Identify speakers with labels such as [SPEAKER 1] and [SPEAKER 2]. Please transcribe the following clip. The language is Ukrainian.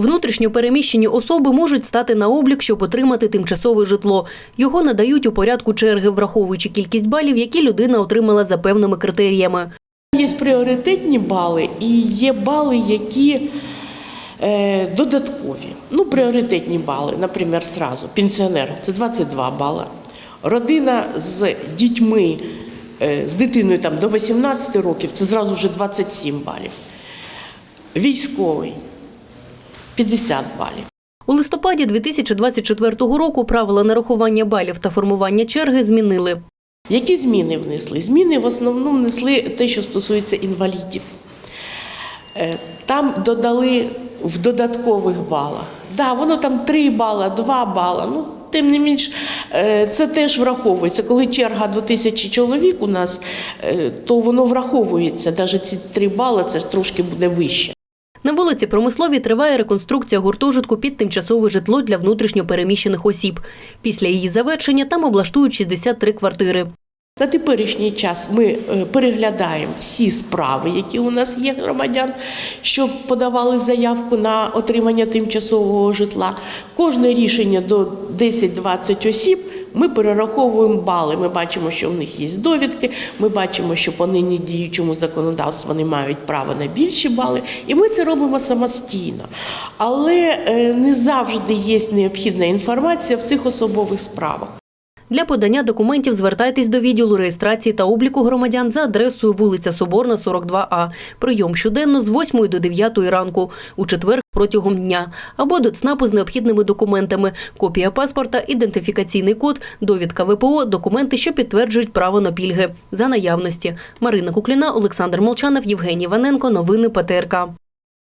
[SPEAKER 1] Внутрішньо переміщені особи можуть стати на облік, щоб отримати тимчасове житло. Його надають у порядку черги, враховуючи кількість балів, які людина отримала за певними критеріями.
[SPEAKER 2] Є пріоритетні бали і є бали, які е, додаткові. Ну, пріоритетні бали, наприклад, сразу. Пенсіонер це 22 бали. Родина з дітьми, е, з дитиною там, до 18 років це зразу вже 27 балів. Військовий 50 балів.
[SPEAKER 1] У листопаді 2024 року правила нарахування балів та формування черги змінили.
[SPEAKER 2] Які зміни внесли? Зміни в основному внесли те, що стосується інвалідів. Е, Там додали в додаткових балах. Да, воно там 3 бала, 2 бала. Ну, тим не менш, е, це теж враховується. Коли черга до тисячі чоловік у нас, е, то воно враховується. Навіть ці 3 бали це трошки буде вище.
[SPEAKER 1] На вулиці Промисловій триває реконструкція гуртожитку під тимчасове житло для внутрішньо переміщених осіб. Після її завершення там облаштують 63 квартири.
[SPEAKER 2] На теперішній час ми е, переглядаємо всі справи, які у нас є громадян, що подавали заявку на отримання тимчасового житла. Кожне рішення до 10-20 осіб. Ми перераховуємо бали. Ми бачимо, що в них є довідки. Ми бачимо, що по нині діючому законодавству вони мають право на більші бали, і ми це робимо самостійно. Але е, не завжди є необхідна інформація в цих особових справах.
[SPEAKER 1] Для подання документів звертайтесь до відділу реєстрації та обліку громадян за адресою вулиця Соборна, 42А. Прийом щоденно з 8 до 9 ранку, у четвер протягом дня, або до ЦНАПу з необхідними документами, копія паспорта, ідентифікаційний код, довідка ВПО, документи, що підтверджують право на пільги. За наявності. Марина Кукліна, Олександр Молчанов, Євгеній Ваненко. Новини ПТРК.